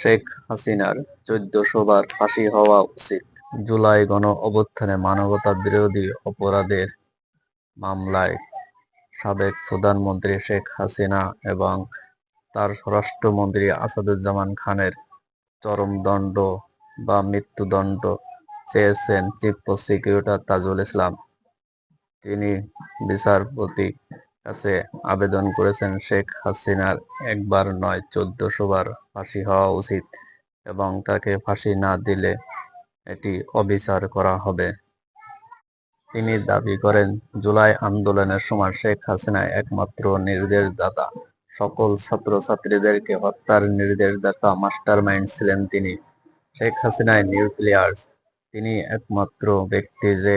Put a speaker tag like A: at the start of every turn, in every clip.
A: শেখ হাসিনার চোদ্দশো বার ফাঁসি হওয়া উচিত। জুলাই গণ অভ্যুত্থানে মানবতা বিরোধী অপরাধের মামলায় সাবেক প্রধানমন্ত্রী শেখ হাসিনা এবং তার স্বরাষ্ট্রমন্ত্রী আসাদুজ্জামান খানের চরম দণ্ড বা মৃত্যুদণ্ড চেয়েছেন চিফ প্রসিকিউটর তাজুল ইসলাম। তিনি বিচারপতি কাছে আবেদন করেছেন শেখ হাসিনার একবার নয়, চোদ্দশো বার ফাঁসি হওয়া উচিত এবং তাকে ফাঁসি না দিলে এটি অবিচার করা হবে। তিনি দাবি করেন, জুলাই আন্দোলনের সময় শেখ হাসিনা একমাত্র নির্দেশদাতা। সকল ছাত্রছাত্রীদেরকে হত্যার নির্দেশদাতা মাস্টার মাইন্ড ছিলেন তিনি। শেখ হাসিনায় নিউক্লিয়ার্স তিনি একমাত্র ব্যক্তি যে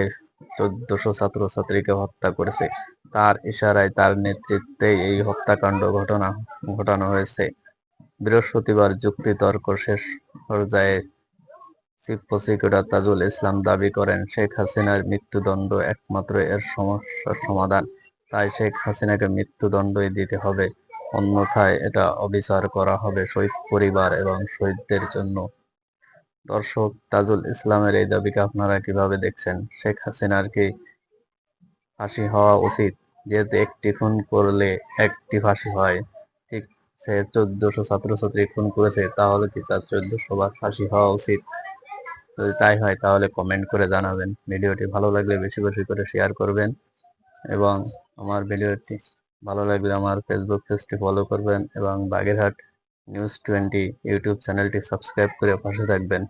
A: চোদ্দশো ছাত্রছাত্রীকে হত্যা করেছে। তার ইশারায় তার নেতৃত্বেই এই হত্যাকাণ্ড ঘটনা, ঘটানো হয়েছে। বৃহস্পতিবার যুক্তিতর্ক শেষ পর্যায়ে চিফ প্রসিকিউটর তাজুল ইসলাম দাবি করেন, শেখ হাসিনার মৃত্যুদণ্ড একমাত্র এর সমস্যার সমাধান। তাই শেখ হাসিনাকে মৃত্যুদণ্ডই দিতে হবে। অন্যথায় এটা অবিচার করা হবে শহীদ পরিবার এবং শহীদদের জন্য। দর্শক, তাজুল ইসলামের এই দাবিকে আপনারা কীভাবে দেখছেন? শেখ হাসিনার কি ফাঁসি হওয়া উচিত? যেহেতু একটি খুন করলে একটি ফাঁসি হয়, ঠিক সে চোদ্দশো ছাত্রছাত্রী খুন করেছে, তাহলে কি তার চোদ্দশো বার ফাঁসি হওয়া উচিত? যদি তাই হয়, তাহলে কমেন্ট করে জানাবেন। ভিডিওটি ভালো লাগলে বেশি বেশি করে শেয়ার করবেন এবং আমার ভিডিওটি ভালো লাগলে আমার ফেসবুক পেজটি ফলো করবেন এবং বাগেরহাট নিউজ টোয়েন্টি ইউটিউব চ্যানেলটি সাবস্ক্রাইব করে পাশে থাকবেন।